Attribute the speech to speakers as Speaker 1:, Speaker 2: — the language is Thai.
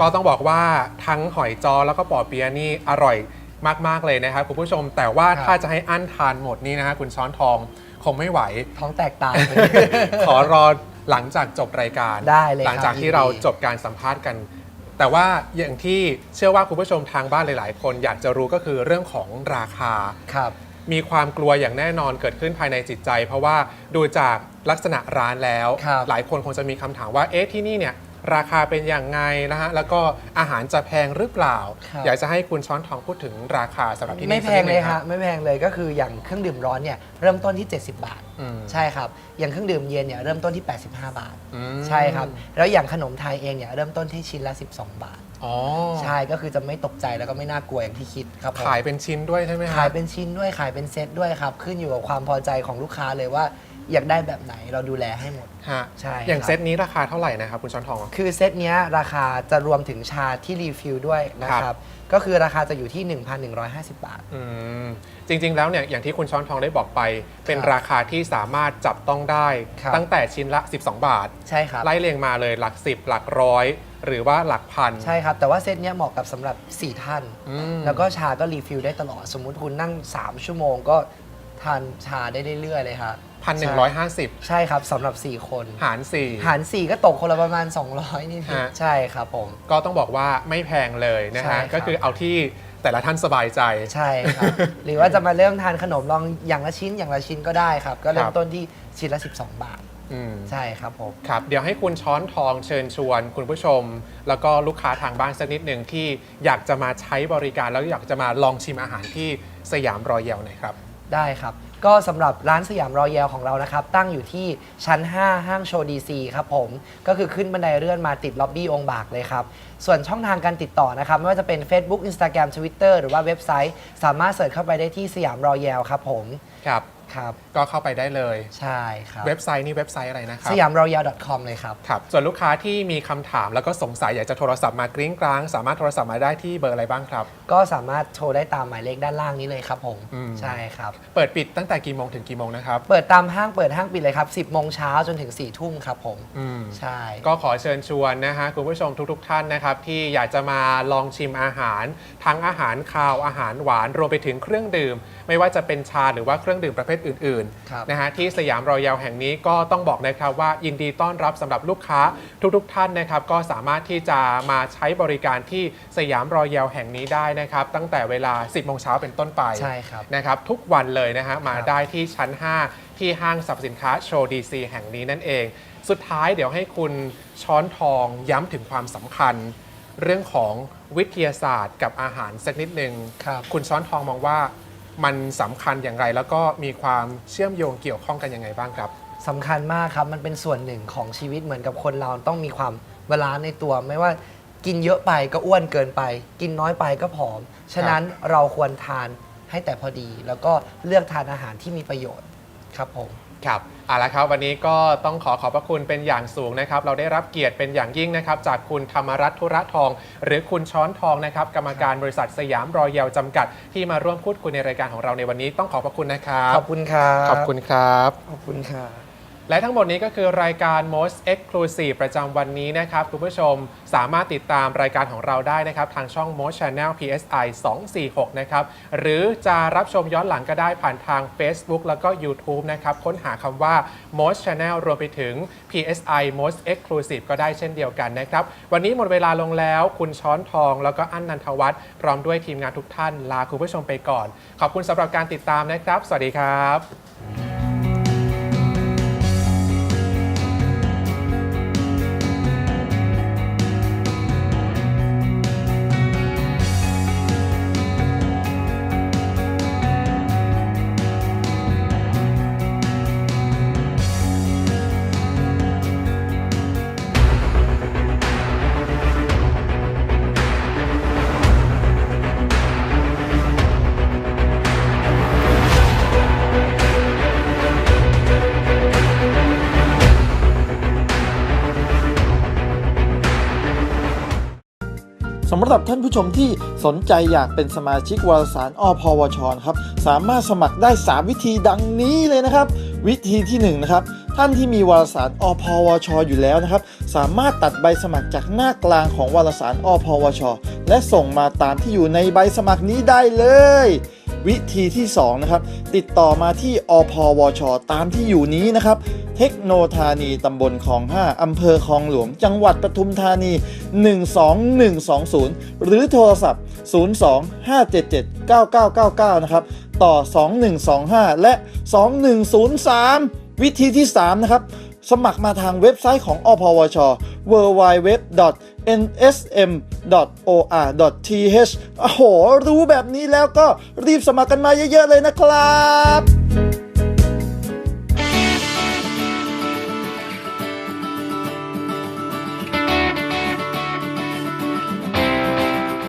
Speaker 1: ก็ต้องบอกว่าทั้งหอยจอแล้วก็ปอเปี๊ยะนี่อร่อยมาก ๆ เลยนะครับคุณผู้ชม แต่ว่า
Speaker 2: ครับ
Speaker 1: ถ้าจะให้อั้นทานหมดนี่นะฮะคุณช้อนทองคงไม่ไหว
Speaker 2: ท้องแตกตาย
Speaker 1: ขอรอหลังจากจบรายการ
Speaker 2: ได้เลย
Speaker 1: หลังจาก
Speaker 2: ครับ
Speaker 1: ที่เรา
Speaker 2: ยินดี
Speaker 1: จบการสัมภาษณ์กัน แต่ว่าอย่างที่เชื่อว่าคุณผู้ชมทางบ้านหลาย ๆ คนอยากจะรู้ก็คือเรื่องของราคา
Speaker 2: ครับ
Speaker 1: มีความกลัวอย่างแน่นอนเกิดขึ้นภายในจิตใจ เพราะว่าดูจากลักษณะร้านแล้ว
Speaker 2: ครับ
Speaker 1: หลายคนคงจะมีคำถามว่าเอ๊ะที่นี่เนี่ย ราคาเป็นอย่างไงนะฮะแล้วก็อาหารจะแพงหรือเปล่า
Speaker 2: ครับ
Speaker 1: อยากจะให้คุณช้อนทองพูดถึงราคาสำหรับที่นี่
Speaker 2: ไม่แพง
Speaker 1: สักนิด
Speaker 2: เลย
Speaker 1: นึ
Speaker 2: ฮะไม่แพงเลยก็คืออย่างเครื่องดื่มร้อนเนี่ยเริ่มต้นที่ 70 บาท
Speaker 1: อืม
Speaker 2: ใช่ครับ อย่างเครื่องดื่มเย็นเนี่ยเริ่มต้นที่ 85 บาท
Speaker 1: อืม
Speaker 2: ใช่ครับ แล้วอย่างขนมไทยเองเนี่ยเริ่มต้นที่ชิ้นละ 12 บาท
Speaker 1: อ๋อ
Speaker 2: ใช่ก็คือจะไม่ตกใจแล้วก็ไม่น่ากลัวอย่างที่คิดครับผม
Speaker 1: ขายเป็นชิ้นด้วยใช่ไหมฮะ
Speaker 2: ขายเป็นชิ้นด้วยขายเป็นเซตด้วยครับ ขึ้นอยู่กับความพอใจของลูกค้าเลยว่า อยากได้แบบไหนเราดูแลให้หมด
Speaker 1: ฮะ
Speaker 2: ใช่
Speaker 1: อย่าง
Speaker 2: ครับ
Speaker 1: เซตนี้ราคาเท่าไหร่นะครับคุณช้อนทอง
Speaker 2: คือเซตเนี้ยราคาจะรวมถึงชาที่รีฟิลด้วยนะค
Speaker 1: ครั
Speaker 2: รับ
Speaker 1: บ
Speaker 2: ก็คือราคาจะอยู่ที่ 1,150 บาท
Speaker 1: อืมจริงๆ แล้วเนี่ยอย่างที่คุณช้อนทองได้บอกไป เป็น
Speaker 2: ครับ
Speaker 1: ราคาที่สามารถจับต้องได้
Speaker 2: ครับ
Speaker 1: ตั้งแต่ชิ้นละ 12 บาท
Speaker 2: ใช่ครับ
Speaker 1: ไล่เรียงมาเลยหลัก 10 หลักร้อย หรือว่าหลักพัน
Speaker 2: ใช่ครับ แต่ว่าเซตเนี้ยเหมาะกับสำหรับ 4 ท่าน
Speaker 1: อืม
Speaker 2: แล้วก็ชาก็รีฟิลได้ตลอด สมมุติคุณนั่ง 3 ชั่วโมงก็ ทานชาได้เรื่อยๆเลยครับ
Speaker 1: พันหนึ่งร้อยห้าสิบ
Speaker 2: ใช่ครับสำหรับ 4 คน
Speaker 1: หารสี่
Speaker 2: หาร 4 ก็ตกคนละประมาณ 200 นี่
Speaker 1: ฮะ
Speaker 2: ใช่ครับผม
Speaker 1: ก็ต้องบอกว่าไม่แพงเลยนะ
Speaker 2: ใช่
Speaker 1: ฮะ
Speaker 2: ครับ
Speaker 1: ก็คือเอาที่แต่ละท่านสบายใจ
Speaker 2: ใช่ครับ หรือว่าจะมาเริ่มทานขนมลองอย่างละชิ้นอย่างละชิ้นก็ได้ครับ ก็เริ่
Speaker 1: ค
Speaker 2: ม
Speaker 1: รับ
Speaker 2: ต้นที่ชิ้นละ 12 บาท
Speaker 1: อืม
Speaker 2: ใช่ครับผม
Speaker 1: ครับ เดี๋ยวให้คุณช้อนทองเชิญชวนคุณผู้ชม แล้วก็ลูกค้าทางบ้านสักนิดหนึ่งที่อยากจะมาใช้บริการแล้วอยากจะมาลองชิมอาหารที่สยามรอยเยลหน่อยครับ
Speaker 2: ได้ครับ ก็สำหรับร้านสยามรอยัลของเรานะครับ ตั้งอยู่ที่ชั้น 5 ห้างโชว์ดีซีครับผม ก็คือขึ้นบันไดเลื่อนมาติดล็อบบี้องค์บากเลยครับ ส่วนช่องทางการติดต่อนะครับ ไม่ว่าจะเป็น Facebook Instagram Twitter หรือว่าเว็บไซต์ สามารถเสิร์ชเข้าไปได้ที่สยามรอยัลครับผม
Speaker 1: ครับ
Speaker 2: ครับ
Speaker 1: ก็เข้าไปได้เลย
Speaker 2: ใช่ครับ
Speaker 1: เว็บไซต์นี่เว็บไซต์อะไรนะครับ
Speaker 2: สยามรอยัล .com เลยครับ
Speaker 1: ครับ ส่วนลูกค้าที่มีคำถามแล้วก็สงสัยอยากจะโทรศัพท์มากริ้งกลาง สามารถโทรศัพท์มาได้ที่เบอร์อะไรบ้างครับ
Speaker 2: ก็สามารถโทรได้ตามหมายเลขด้านล่างนี้เลยครับผม
Speaker 1: อืม
Speaker 2: ใช่ครับ
Speaker 1: เปิดปิดตั้งแต่กี่โมงถึงกี่โมงนะครับ
Speaker 2: เปิดตามห้างเปิดห้างปิดเลยครับ 10โมงเช้าจนถึง4ทุ่มครับผม
Speaker 1: อืม
Speaker 2: ใช่
Speaker 1: ก็ขอเชิญชวนนะฮะคุณผู้ชมทุก ๆ ท่านนะครับ ที่อยากจะมาลองชิมอาหาร ทั้งอาหารคาวอาหารหวาน รวมไปถึงเครื่องดื่ม ไม่ว่าจะเป็นชาหรือว่าเครื่องดื่มประเภทอื่น
Speaker 2: ครับ
Speaker 1: ๆนะฮะที่สยามรอยัลแห่งนี้ก็ต้องบอกนะครับว่ายินดีต้อนรับสำหรับลูกค้าทุกๆท่านนะครับก็สามารถที่จะมาใช้บริการที่สยามรอยัลแห่งนี้ได้นะครับตั้งแต่เวลา 10โมงเช้าเป็นต้นไป
Speaker 2: ใช่ครับ
Speaker 1: นะครับทุกวันเลยนะฮะมา
Speaker 2: ครับ
Speaker 1: ได้ที่ชั้น 5 ที่ห้างสรรพสินค้าโชว์ดีซีแห่งนี้นั่นเอง สุดท้ายเดี๋ยวให้คุณช้อนทองย้ำถึงความสำคัญ เรื่องของวิทยาศาสตร์กับอาหารสักนิดหนึ่ง
Speaker 2: ครับ
Speaker 1: คุณช้อนทองมองว่า มันสำคัญอย่างไร แล้วก็มีความเชื่อมโยงเกี่ยวข้องกันยังไงบ้างครับ
Speaker 2: สำคัญมากครับ มันเป็นส่วนหนึ่งของชีวิตเหมือนกับคนเราต้องมีความบาลานซ์ในตัว ไม่ว่ากินเยอะไปก็อ้วนเกินไป กินน้อยไปก็ผอม ฉะนั้นเราควรทานให้แต่พอดี แล้วก็เลือกทานอาหารที่มีประโยชน์ครับผม
Speaker 1: ครับ เอาละครับวันนี้ก็ต้องขอขอบพระคุณเป็นอย่างสูงนะครับ เราได้รับเกียรติเป็นอย่างยิ่งนะครับ จากคุณธรรมรัตน์ธุระทอง หรือคุณช้อนทองนะครับ กรรมการบริษัทสยามรอยัลจำกัด ที่มาร่วมพูดคุยในรายการของเราในวันนี้ต้องขอบพระคุณนะครับ
Speaker 2: ขอบคุณครับ
Speaker 1: ขอบคุณครับ
Speaker 2: ขอบคุณครับ
Speaker 1: และทั้งหมดนี้ก็คือรายการ Most Exclusive ประจำวันนี้นะครับ คุณผู้ชมสามารถติดตามรายการของเราได้นะครับ ทางช่อง Most Channel PSI 246 นะครับ หรือจะรับชมย้อนหลังก็ได้ผ่านทาง Facebook แล้วก็ YouTube นะครับ ค้นหาคำว่า Most Channel รวมไปถึง PSI Most Exclusive ก็ได้เช่นเดียวกันนะครับ วันนี้หมดเวลาลงแล้ว คุณช้อนทองแล้วก็อั้นนันทวัฒน์พร้อมด้วยทีมงานทุกท่านลาคุณผู้ชมไปก่อน ขอบคุณสำหรับการติดตามนะครับ สวัสดีครับ
Speaker 3: สำหรับท่านผู้ชมที่สนใจอยากเป็นสมาชิกวารสารอพวชครับสามารถสมัครได้ 3 วิธีดังนี้เลยนะครับ วิธีที่1นะครับท่านที่มีวารสารอพวช อยู่แล้วนะครับ สามารถตัดใบสมัครจากหน้ากลางของวารสารอพวช และส่งมาตามที่อยู่ในใบสมัครนี้ได้เลย วิธีที่2นะครับติดต่อมาที่อพวช ตามที่อยู่นี้นะครับ เทคโนธานีตำบลคลอง 5 อำเภอคลองหลวง จังหวัดปทุมธานี 12120 หรือโทรศัพท์ 02-577-9999 นะครับ ต่อ 2125 และ 2103 วิธีที่ 3 นะครับ สมัครมาทางเว็บไซต์ของอพวช www.nsm.or.th โอ้โห รู้แบบนี้แล้วก็รีบสมัครกันมาเยอะ ๆ เลยนะครับ